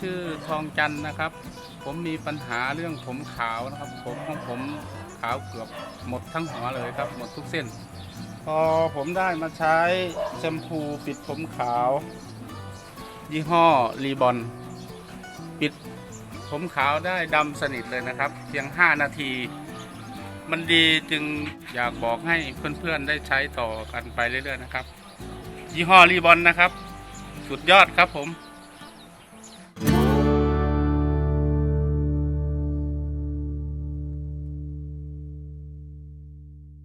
ชื่อทองจันนะครับ ผมมีปัญหาเรื่องผมขาวนะครับ ผมของผมขาวเกือบหมดทั้งหัวเลยครับ หมดทุกเส้น พอผมได้มาใช้แชมพูปิดผมขาว ยี่ห้อรีบอนปิดผมขาวได้ดำสนิทเลยนะครับ เพียง 5 นาที มันดีจึงอยากบอกให้เพื่อนๆได้ใช้ต่อกันไปเรื่อยๆนะครับ ยี่ห้อรีบอนนะครับ สุดยอดครับผม